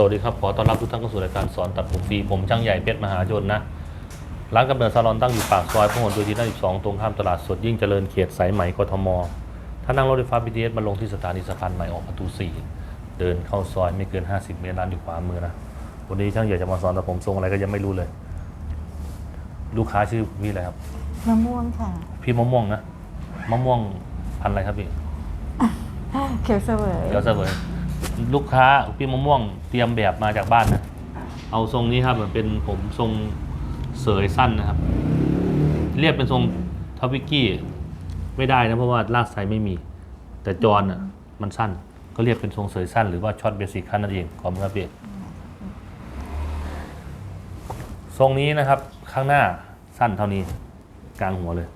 สวัสดีครับ ขอต้อนรับทุกท่านเข้าสู่รายการสอนตัดผมฟรี ผมช่างใหญ่เพชรมหาชนนะ ร้านกำเนิดซาลอนตั้งอยู่ปากซอยพหลโยธิน52 ตรงข้ามตลาดสดยิ่งเจริญเขตสายไหมกทม ถ้านั่งรถไฟฟ้า BTS มาลงที่สถานีสะพานใหม่ออกประตู 4 เดินเข้าซอยไม่เกิน 50 เมตรร้านอยู่ขวามือนะ วันนี้ช่างใหญ่จะมาสอนตัดผมทรงอะไรก็ยังไม่รู้เลย ลูกค้าชื่อพี่อะไรครับ มะม่วงค่ะ พี่มะม่วงนะ มะม่วงพันธุ์อะไรครับพี่ เขียวเสวยเดี๋ยวเสวย ลูกค้าพี่มะม่วงเตรียมแบบมาจากบ้านนะเอาทรงนี้ครับเหมือนเป็นผมทรงเสยสั้นนะครับ เรียกเป็นทรงทวิกกี้ไม่ได้นะเพราะว่าลากไซไม่มี แต่จอนอะมันสั้นก็เรียกเป็นทรงเสยสั้นหรือว่าช็อตเบสิกขั้นนั่นเองขอบคุณครับพี่ทรงนี้นะครับข้างหน้าสั้นเท่านี้กลางหัวเลย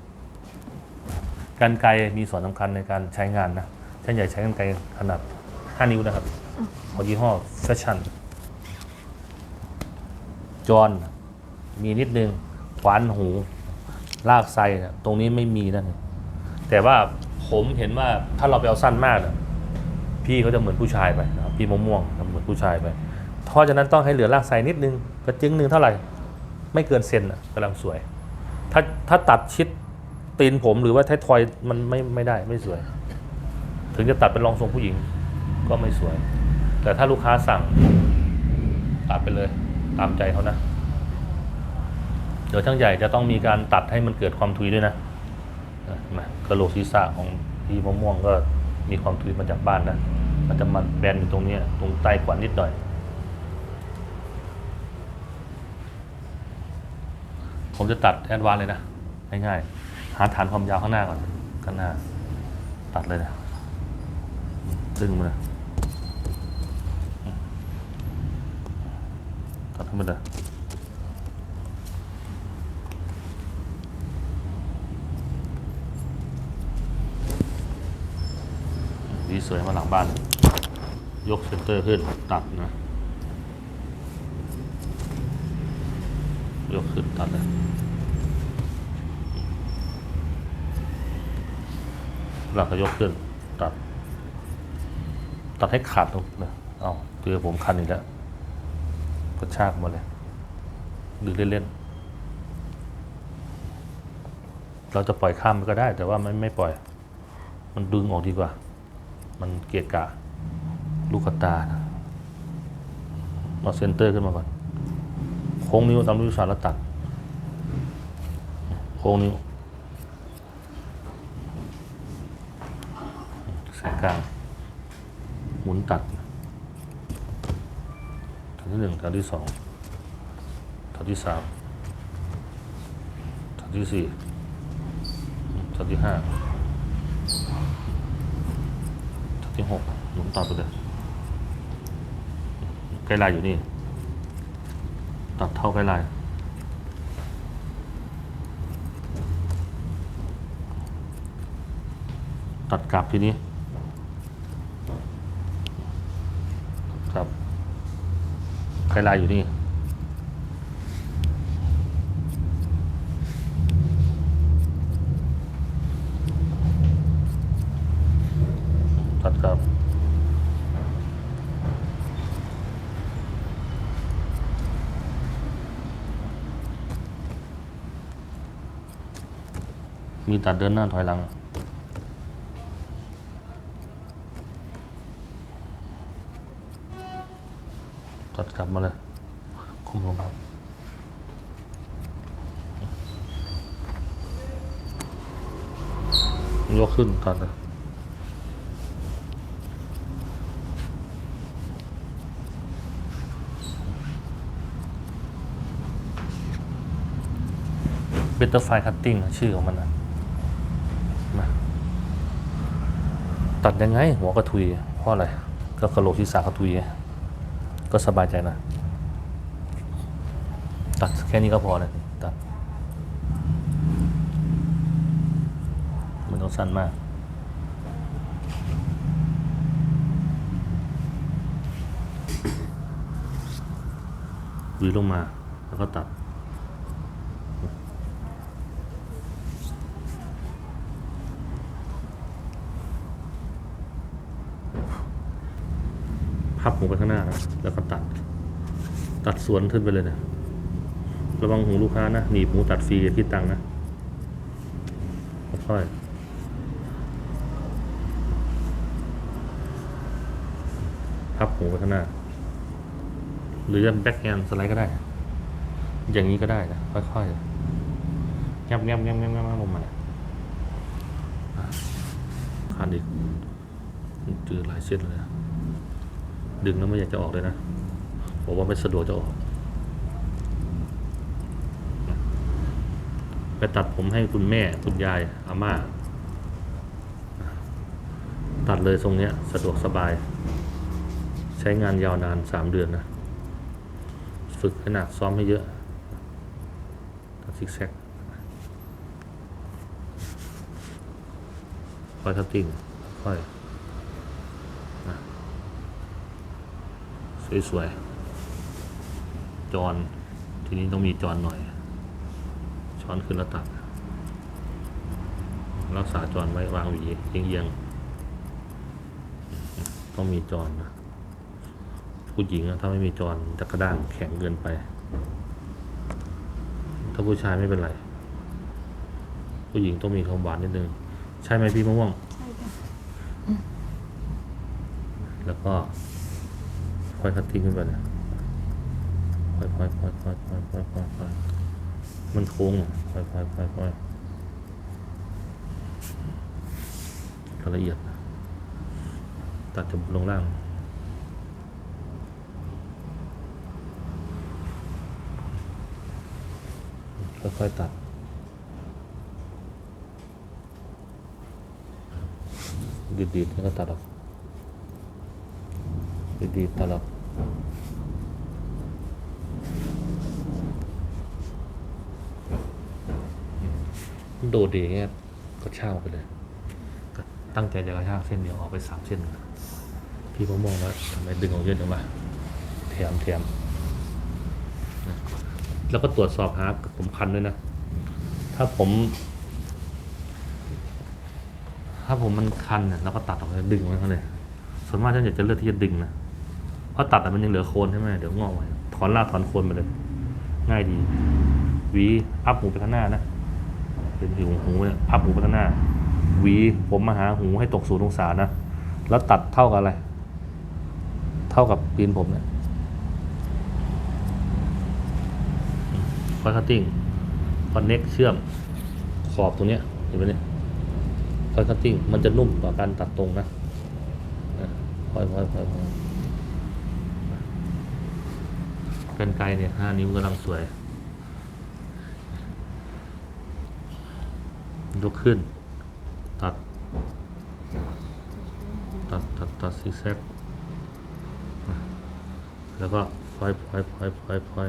กันไกรมีส่วนสำคัญในการใช้งานนะเช่นใหญ่ใช้กันไกรขนาด 5 นิ้วนะครับ ของยี่ห้อแฟชั่นจอนมีนิดนึงขวานหู ลากไซนะตรงนี้ไม่มีนั่นแต่ว่าผมเห็นว่าถ้าเราไปเอาสั้นมากนะพี่เขาจะเหมือนผู้ชายไปนะครับพี่มะม่วงเหมือนผู้ชายไปเพราะฉะนั้นต้องให้เหลือลากไซนิดนึงกระจึงหนึ่งเท่าไหร่ ไม่เกินเซนอะกำลังสวย ถ้าถ้าตัดชิดตีนผมหรือว่าไททอยมันไม่ไม่ได้ไม่สวย ถึงจะตัดเป็นรองทรงผู้หญิง ก็ไม่สวย แต่ถ้าลูกค้าสั่งตัดไปเลยตามใจเขานะ เดี๋ยวช่างใหญ่จะต้องมีการตัดให้มันเกิดความทุยด้วยนะมากระโหลกศีรษะของพี่มะม่วงก็มีความทุยมาจากบ้านนะ มันจะมันแบนอยู่ตรงนี้ตรงใต้ขวัญนิดหน่อย ผมจะตัดแอดวานเลยนะ ง่ายๆ หาฐานความยาวข้างหน้าก่อน ข้างหน้า ตัดเลยนะดึงมาเลย ตัดให้มันเลยดีสวยมาหลังบ้าน ยกเซนเตอร์ขึ้นตัดนะ ยกขึ้นตัดเลยหลังก็ยกขึ้นตัด ตัดให้ขาดตรงนะเอาเจอผมคันอีกแล้ว กระชากมาเลยดึงเล่นๆเราจะปล่อยข้ามมันก็ได้ แต่ว่ามันไม่ปล่อย มันดึงออกดีกว่า มันเกะกะ ลูกตานะเอาเซนเตอร์ขึ้นมาก่อน โค้งนิ้วตามรูปศาสตร์แล้วตัด โค้งนิ้วแสงกลางหมุนตัด ที่หนึ่งแถวที่สองแถวที่สามแถวที่สี่แถวที่ห้าแถวที่หกหมุนตัดไปเลยใกลลายอยู่นี่ ตัดเท่าใกลลายตัดกลับทีนี้ ครับ ใครลายอยู่นี่ตัดครับมีตัดเดินหน้าถอยหลัง ตัดกลับมาเลยคุมลงยกขึ้นตัดเลยเบตเตอร์ไฟคัตติ้งชื่อของมันนะมาตัดยังไง หัวกระทุยเพราะอะไร ก็กระโหลกศีรษะกระทุยไง ก็สบายใจนะ ตัดแค่นี้ก็พอเลยตัดมันต้องสั้นมาก วีลงมาแล้วก็ตัด พับหูไปข้างหน้า แล้วก็ตัด ตัดสวนขึ้นไปเลยเนะระวังหูลูกค้านะหนีบหูตัดฟรีอย่าคิดตังนะค่อยๆพับหูไปข้างหน้า หรือจะแบ็คแฮนด์สไลด์ก็ได้ อย่างนี้ก็ได้นะค่อยๆแงบแงบแงบแงบแงบลงมาเนี่ยอะคันอีกจืดหลายเส้นเลยนะ ดึงแล้วไม่อยากจะออกเลยนะบอกว่าไม่สะดวกจะออกไปตัดผมให้คุณแม่คุณยายอาม่า ตัดเลยทรงเนี้ย สะดวกสบาย ใช้งานยาวนานสามเดือนนะ ฝึกขนาดซ้อมให้เยอะ ตัดซิกแซกค่อยทับติ้งค่อยนะ สวยๆจอนทีนี้ต้องมีจอนหน่อย ช้อนขึ้นแล้วตัดรักษาจอนไว้วางหวีเอียงๆต้องมีจอนนะผู้หญิงอะถ้าไม่มีจอนจะกระด้างแข็งเกินไป ถ้าผู้ชายไม่เป็นไร ผู้หญิงต้องมีความหวานนิดนึง ใช่ไหมพี่มะม่วง ใช่ค่ะแล้วก็ ค่อยคัตติ้งขึ้นไปนะค่อยค่อยค่อยค่อยค่อยค่อยค่อยค่อยมันโค้งอะค่อยค่อยค่อยค่อยละเอียด ตัดจมูกลงล่างค่อยๆตัดดีดๆแล้วก็ตัดออก ดีๆตัดออกโดดดีเงี้ยก็เช่าไปเลย ก็ตั้งใจจะกระชากเส้นเดียวออกไปสามเส้น พี่ก็มองว่าทำไมดึงออกเยอะจังวะแถมแถมแล้วก็ตรวจสอบหาผมคันด้วยนะ ถ้าผม ถ้าผมมันคันเนี่ยเราก็ตัดออกเลยดึงไว้เขาเลยส่วนมากฉันอยากจะเลือกที่จะดึงนะ เพราตัดมันยังเหลือโคนใช่ไหมเดี๋ยวงอกไว้ถอนรากถอนโคนไปเลย ง่ายดีหวีพับหูไปข้างหน้านะ เป็นหูหูเนี่ยพับหูไปข้างหน้าหวีผมมาหาหูให้ตกศูนย์องศานะ แล้วตัดเท่ากับอะไร เท่ากับปีนผมเนี่ยคอยคัตติ้งคอนเน็กเชื่อมขอบตรงเนี้ยเห็นไหมเนี่ยคอยคัตติ้งมันจะนุ่มกว่าการตัดตรงนะค่อยค่อยค่อยค่อย กันไกลเนี่ยห้านิ้วกำลังสวย ยกขึ้น ตัด ตัดตัดตัดซิกแซกแล้วก็พลอยพลอยพลอยพลอยพลอย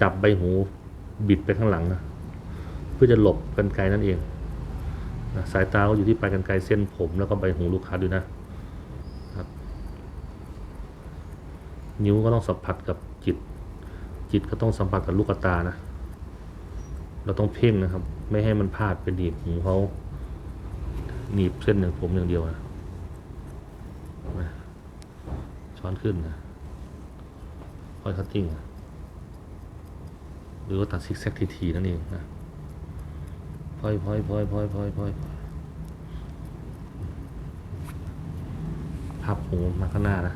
จับใบหูบิดไปข้างหลังนะเพื่อจะหลบกันไกลนั่นเองนะสายตาก็อยู่ที่ปลายกันไกลเส้นผมแล้วก็ใบหูลูกค้าด้วยนะครับ นิ้วก็ต้องสัมผัสกับ จิตก็ต้องสัมผัสกับลูกตานะ เราต้องเพ่งนะครับ ไม่ให้มันพลาดไปหนีบหูเขาหนีบเส้นอย่งผมอย่างเดียวนะช้อนขึ้นนะค่อยคัตติ้งนะหรือว่าตัดซิกแซกทีๆนั่นเองนะพอยพลอยพลอยพลอยพลอยพลอยพลอยพับหูมาข้างหน้านะ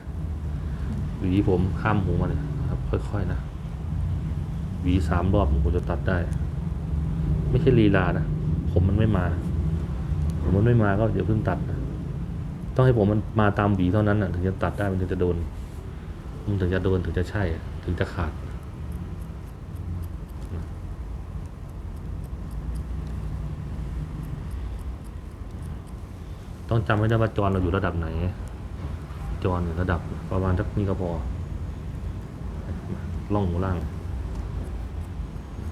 หวีผมข้ามหูมาเลยครับ ค่อยๆนะ หวีสามรอบผมจะตัดได้ ไม่ใช่ลีลานะ ผมมันไม่มา ผมมันไม่มาก็เดี๋ยวเพิ่งตัดนะต้องให้ผมมันมาตามหวีเท่านั้นนะถึงจะตัดได้มันถึงจะโดน มันถึงจะโดนถึงจะใช่ ถึงจะขาดต้องจำให้ได้ว่าจรเราอยู่ระดับไหน จรอยู่ระดับประมาณสักนี้ก็พอล่องหูล่าง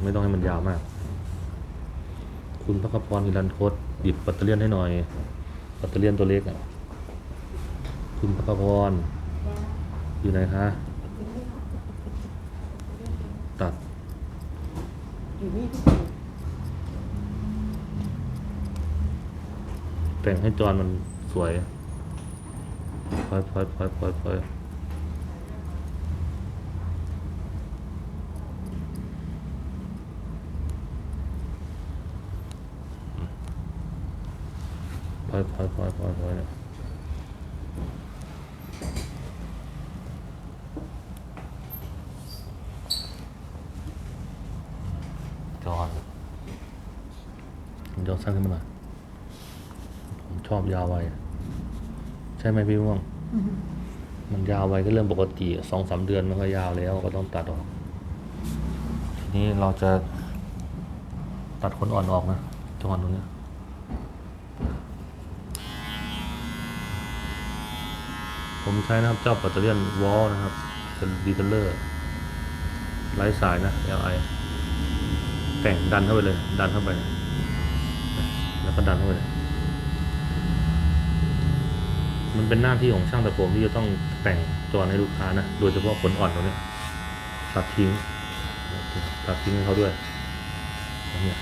ไม่ต้องให้มันยาวมาก คุณพระกพรฮิรันโคตหยิบปัตเตอร์เลียนให้หน่อย ปัตเตอร์เลียนตัวเล็กอะคุณพระกพรอยู่ไหนคะตัดอยู่นี่แต่งให้จอนมันสวยพลอยพลอยพลอยพลอยพลอย อยถอยถอยถอยถอยเนี่ยจอดผมจะเอาสั้นขึ้นมาหน่อยผมชอบยาวไวใช่ไหมพี่ม่วง มันยาวไวก็เรื่องปกติสองสามเดือนมันก็ยาวแล้วก็ต้องตัดออก ทีนี้เราจะตัดขนอ่อนออกนะจังหวะตรงนี้ ผมใช้นะครับเจ้าปัตเตอร์เลียนวอลนะครับเป็นดีเทลเลอร์ไร้สายนะ LI แต่งดันเข้าไปเลย ดันเข้าไป แล้วก็ดันเข้าไปเลยมันเป็นหน้าที่ของช่างตัดผมที่จะต้องแต่งจอให้ลูกค้านะ โดยเฉพาะขนอ่อนตรงนี้ตัดทิ้ง ตัดทิ้งให้เขาด้วยเนี่ย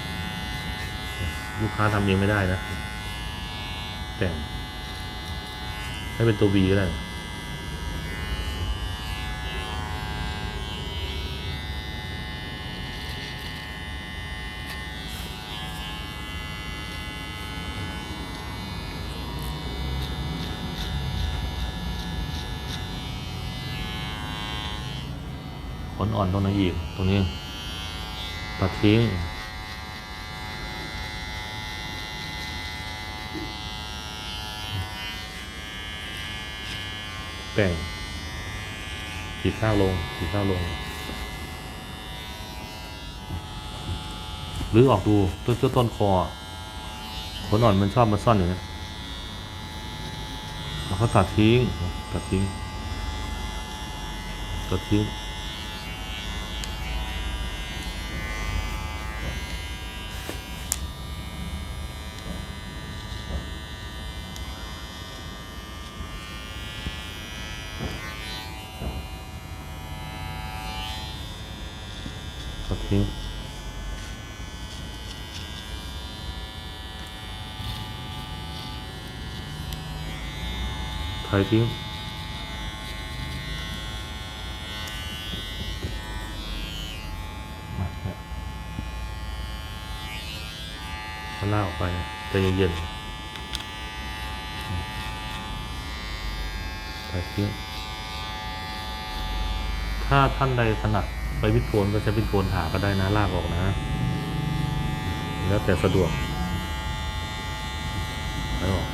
ลูกค้าทำเองไม่ได้นะ แต่งให้เป็นตัว V ก็ได้ นอ่อนตรงนั้นอีก ตรงนี้ตัดทิ้งแป่งขีดข้าวลงขีดข้าวลง หรือออกดูต้นต้นคอ ขนอ่อนมันชอบมาซ่อนอยู่นะแล้เขาตัดทิ้ง ตัดทิ้ง ตัดทิ้ง ทิ้งถ่ายทิ้งมาเนี่ยมันลาออกไปใจเย็นๆถ่ายทิ้งถ้าท่านใดถนัด ไปวิดโกนก็ใช้วิดโกนหาก็ได้นะลากออกนะ แล้วแต่สะดวกไปออก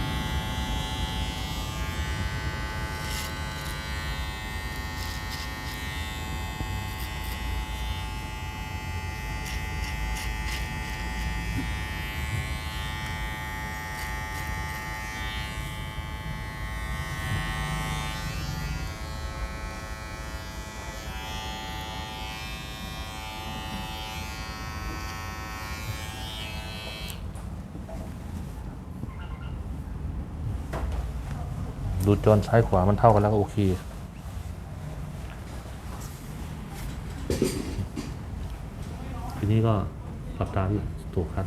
ดูจอซ้ายขวามันเท่ากันแล้วก็โอเค ทีนี้ก็ปรับตามที่ตัวคัด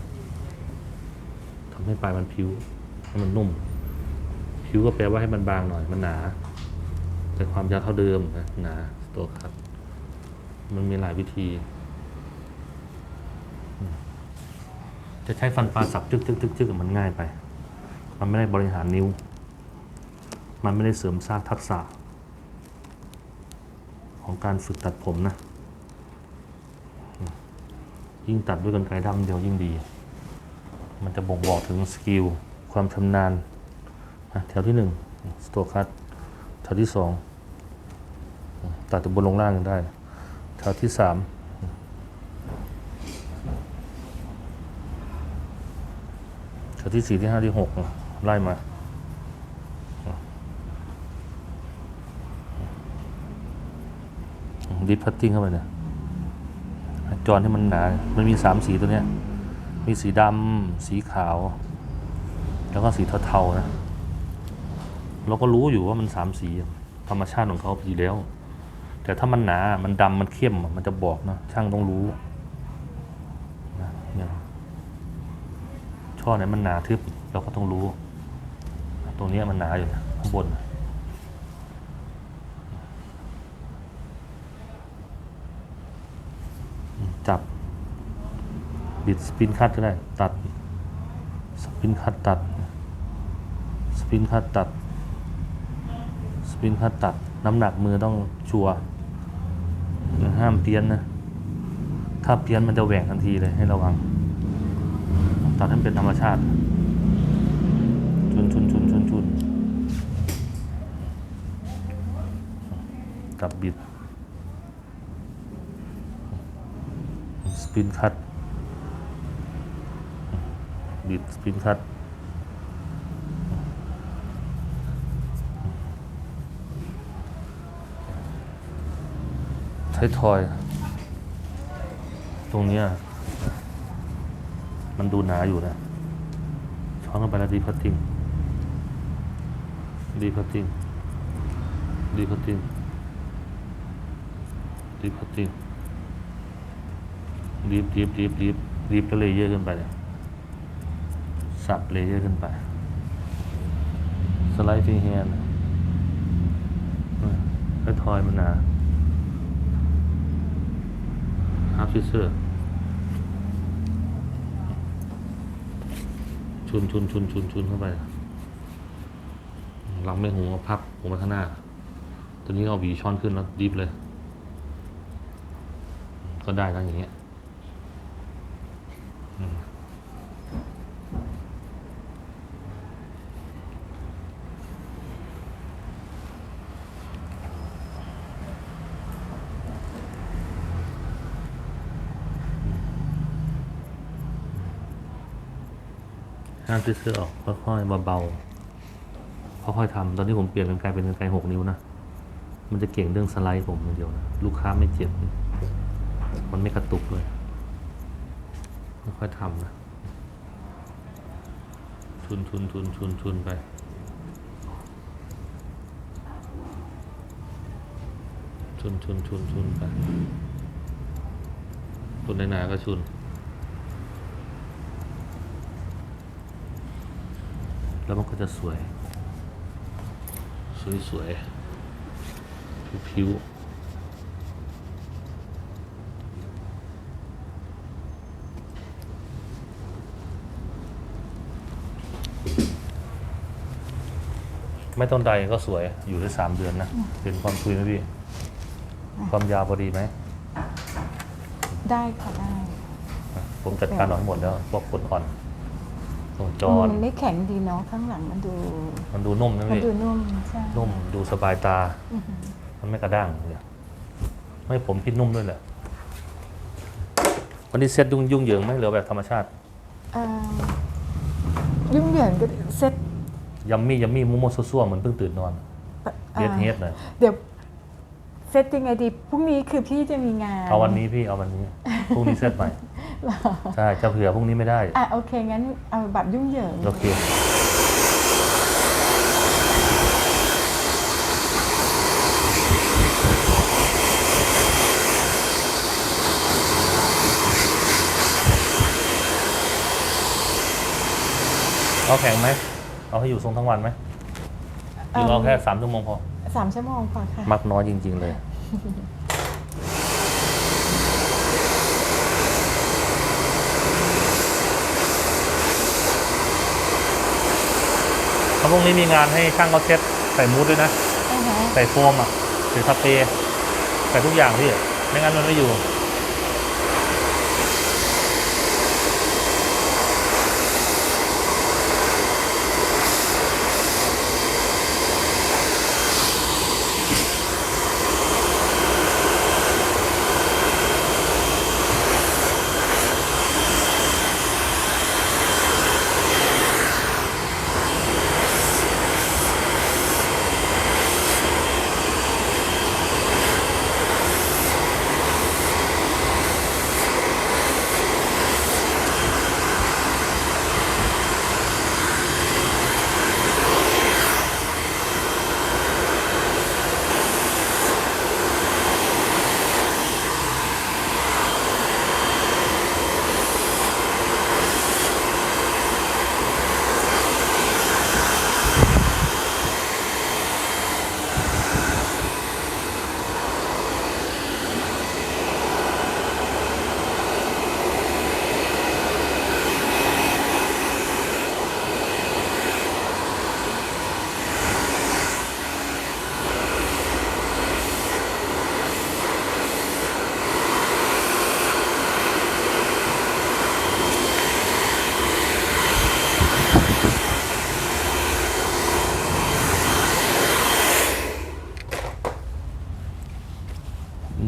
ทำให้ปลายมันผิวให้มันนุ่ม ผิวก็แปลว่าให้มันบางหน่อยมันหนา แต่ความยาวเท่าเดิมนะหนาตัวคัด มันมีหลายวิธี จะใช้ฟันปลาสับจึกจึกจึกจึกมันง่ายไป มันไม่ได้บริหารนิ้ว มันไม่ได้เสริมสร้างทักษะ ของการฝึกตัดผมนะ ยิ่งตัดด้วยกรรไกรด้ามเดียวยิ่งดี มันจะบ่งบอกถึงสกิลความชำนาญแถวที่หนึ่งสโตคัตแถวที่สองตัดจากบนลงล่างยังได้ แถวที่สามแถวที่สี่ที่ห้าที่หกไล่มา ดิฟพัตติ้งเข้าไปเนี่ยจอนให้มันหนา มันมีสามสีตัวเนี้ย มีสีดำสีขาว แล้วก็สีเทาๆนะ เราก็รู้อยู่ว่ามันสามสีธรรมชาติของเขาอยู่แล้ว แต่ถ้ามันหนา มันดำมันเข้ม มันจะบอกนะ ช่างต้องรู้นะเนี่ยช่อไหนมันหนาทึบเราก็ต้องรู้ ตรงนี้มันหนาอยู่นะข้างบนนะ จับ บิดสปินคัตก็ได้ ตัด สปินคัตตัด สปินคัดตัด สปินคัดตัด น้ำหนักมือต้องชัวร์ห้ามเพี้ยนนะ ถ้าเพี้ยนมันจะแหว่งทันทีเลยให้ระวัง ตัดให้มันเป็นธรรมชาติ ชุนชุนชุนชุนชุนกับบิด สปินคัด บิดสปินคัดไททอย ตรงนี้มันดูหนาอยู่นะ ช้อนเข้าไปแล้วดีพัตติ้งดีพัตติ้งดีพัตติ้งดีพัตติ้งดีบดีบดีบดีบดีบแล้วเลยเยอร์ขึ้นไปเนี่ย สับเลเยอร์ขึ้นไป สไลด์ฟรีแฮนด์ไทยทอยมันหนาฮาร์ฟซิเซอร์ชุนชุนชุนชุนชุนเข้าไป หลังไม่หูก็พับหูมาข้างหน้า ตัวนี้เอาวีช้อนขึ้นแล้วดิฟเลย ก็ได้ทั้งอย่างเงี้ย ห้ามซิเซอออกค่อยๆเบาๆค่อยๆทำตอนที่ผมเปลี่ยนกันกลเป็นกันไกหกนิ้วนะมันจะเก่งเรื่องสไลด์ผมอย่างเดียวนะลูกค้าไม่เจ็บมันไม่กระตุกเลยค่อยๆทำนะชุนชุนชุนชุนชุนไปชุนชุนชุนชุนไปชุนในนาก็ชุน แล้วมันก็จะสวย สวยสวยๆผิวๆไม่ต้องใดก็สวยอยู่ได้สามเดือนนะเป็นความคุยไหมพี่ ความยาวพอดีไหม ได้ค่ะได้ ผมจัดการออกให้หมดแล้วพวกขนอ่อน ตรงจอมันไม่แข็งดีเนาะข้างหลังมันดูมันดูนุ่มนะมันพี่ดูนุ่มใช่นุ่มดูสบายตา อือหือมันไม่กระด้างเลยไม่ผมพี่นุ่มด้วยแหละวันนี้เซ็ตยุ่งยุ่งเหยิงไหมหรือแบบธรรมชาติเอ่อยุ่งเหยิงก็เซ็ตยัมมี่ยัมมี่มุ้มๆซั่วๆเหมือนเพิ่งตื่นนอนอ่าเฮดเฮดหน่อยเดี๋ยวเซ็ตยังไงดีพรุ่งนี้คือพี่จะมีงาน เอาวันนี้พี่เอาวันนี้พรุ่งนี้เซตใหม่เหรอ ใช่จะเผื่อพรุ่งนี้ไม่ได้ อะโอเค งั้นเอาแบบยุ่งเหยิงโอเค เอาแข็งไหม เอาให้อยู่ทรงทั้งวันไหมหรือเอาแค่สามชั่วโมงพอ สามชั่วโมงพอค่ะ มักน้อยจริง ๆ เลย เขาพรุ่งนี้มีงานให้ช่างเขาเช็ดใส่มูดด้วยนะอ่าฮะใส่โฟมอะใส่สเปรย์ใส่ทุกอย่างพี่ไม่งั้นมันไม่อยู่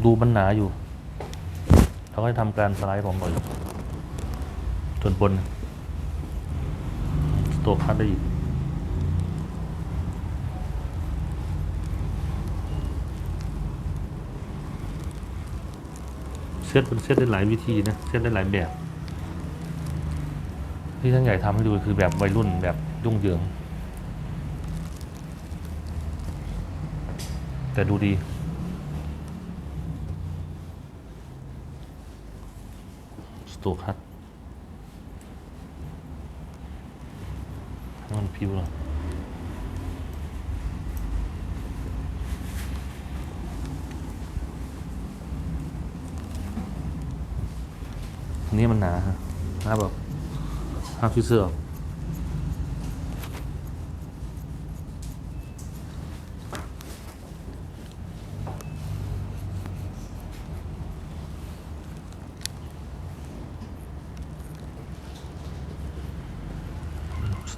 ดูมันหนาอยู่เขาก็จะทำการสไลด์ผมบ่อยจนบน ตัวคัดได้อีกเซตมันเซตได้หลายวิธีนะเซตได้หลายแบบ ที่ท่านใหญ่ทำให้ดูคือแบบวัยรุ่นแบบยุ่งเหยิงแต่ดูดี สตูคัดมันผิวหรอนี่มันหนาฮะหนาแบบห้ามฟิเซอ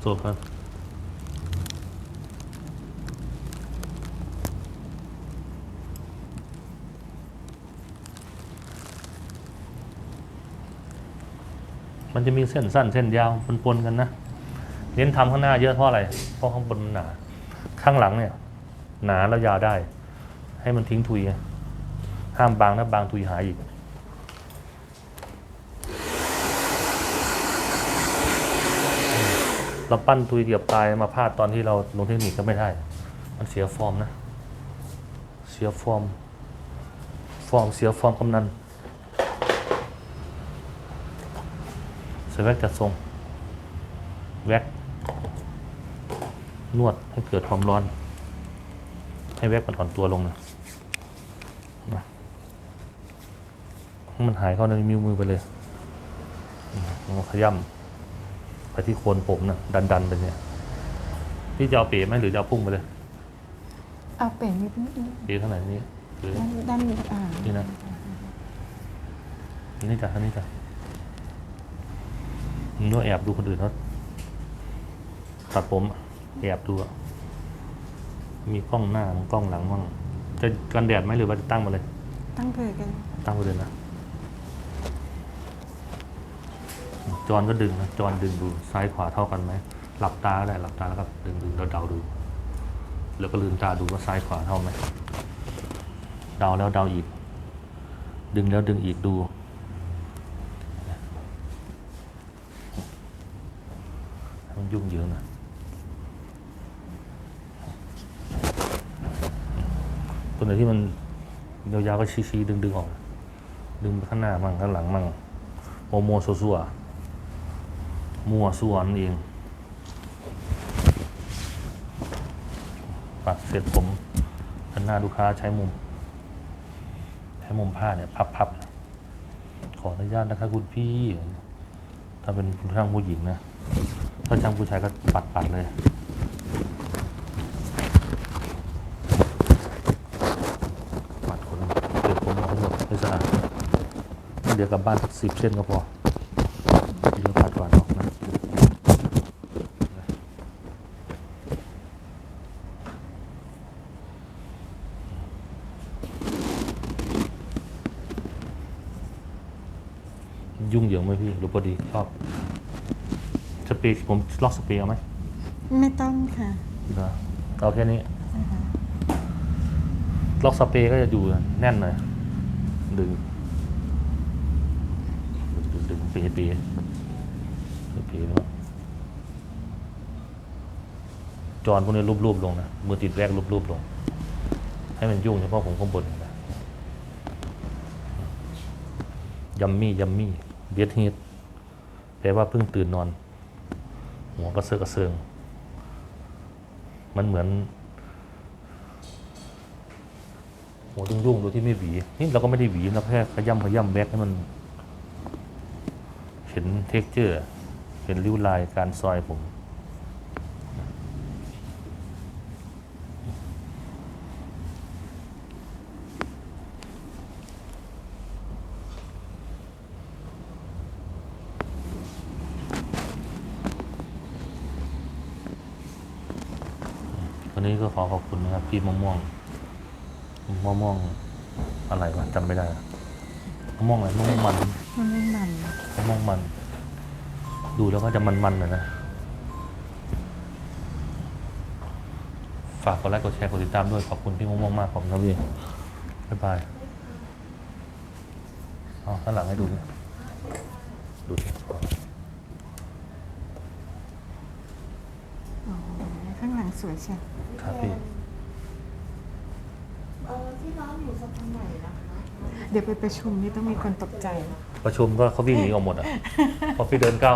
ร์ออกสตูคัตมันจะมีเส้นสั้นเส้นยาวปนๆกันนะเน้นทำข้างหน้าเยอะเพราะอะไร เพราะข้างบนมันหนา ข้างหลังเนี่ย หนาแล้วยาวได้ ให้มันทิ้งทุยห้ามบางนะบางทุยหายอีก เราปั้นทุยเดียบตายมาพลาดตอนที่เราลงเทคนิคก็ไม่ได้ มันเสียฟอร์มนะ เสียฟอร์ม ฟอร์มเสียฟอร์มกำนันใส่แว็กจัดทรง แว็กนวดให้เกิดความร้อน ให้แว็กมันอ่อนตัวลงนะนะให้มันหายเข้าในมิวมือไปเลยมแล้วก็ขย้ำ ไปที่โคนผมนะดันดันๆไปเนี่ยนี่จะเอาเป๋ไหมหรือจะเอาพุ่งไปเลย เอาเป็นนิดนิดเป๋เท่าไหร่นี่หรือด้านด้านอ่านี่นะอันนี่จ้ะอันนี้จ้ะมึงก็แอบดูคนอื่นเขาตัดผมอะแอบดูอะมีกล้องหน้ามีกล้องหลังบ้างจะกันแดดไหมหรือว่าจะตั้งมาเลย ตั้งเผื่อกัน ตั้งไปเลยนะ จอนก็ดึงนะจอนดึงดูซ้ายขวาเท่ากันไหมหลับตาก็ได้หลับตาแล้วก็ดึงดึงเดาเดาดู แล้วก็ลืมตาดูว่าซ้ายขวาเท่าไหมเดาแล้วเดาอีก ดึงแล้วดึงอีกดูมันยุ่งเหยิงนะตัวไหนที่มันยาวๆก็ชี้ๆดึงๆออก ดึงข้างหน้ามั่งข้างหลังมั่งโมโมโซซัว มั่วซัวนเอง ปัดเสร็จผมหนหน้าลูกค้าใช้มุม ใช้มุมผ้าเนี่ยพับๆ ขออนุญาตนะครับคุณพี่ ถ้าเป็นคุณช่างผู้หญิงนะ ถ้าช่างผู้ชายก็ปัดๆเลยปัดคนเก็บผมออกให้หมดให้สะอาดเดี๋ยวกลับบ้านสักสิบเส้นก็พอเดี๋ยวปัดก่อนออกนะยุ่งเหยิง ไหมพี่หรือพอดีชอบสเปรย์ผมล็อกสเปรย์เอาไหมไม่ต้องค่ะเหรอเอาแค่นี้ล็อกสเปรย์ก็จะอยู่แน่นหน่อยดึงดึงดึงปีปีปีแล้วจอนพวกนี้รูปๆลงนะมือติดแรกรูปๆลง ให้มันยุ่งเฉพาะผมข้างบนนะยัมมี่ยัมมี่เบียดฮีท แปลว่าเพิ่งตื่นนอน หัวก็เซอะกระเซิง มันเหมือน หัวยุ่งๆโดยที่ไม่หวี นี่เราก็ไม่ได้หวีเราแค่ขย่ำขย่ำแบ็กให้มัน เห็นเท็กเจอร์ เห็นริ้วลายการซอยผม วันนี้ก็ขอขอบคุณนะครับพี่มะม่วงมะม่วงอะไรวะจำไม่ได้ละมะม่วงอะไรมะม่วงมันมันไม่มันมะม่วงมัน ดูแล้วก็จะมันๆหน่อยนะ ฝากกดไลค์กดแชร์กดติดตามด้วยขอบคุณพี่มะม่วงมากขอบคุณครับพี่บ๊ายบายเอาข้างหลังให้ดูดิดูสิ ข้างหลัง สวยเชียวครับพี่ เออที่ร้านอยู่สะพานใหม่นะคะเดี๋ยวไปประชุมนี่ต้องมีคนตกใจ ประชุมก็เขาวิ่งหนีออกหมดอะ พอพี่เดินก้าว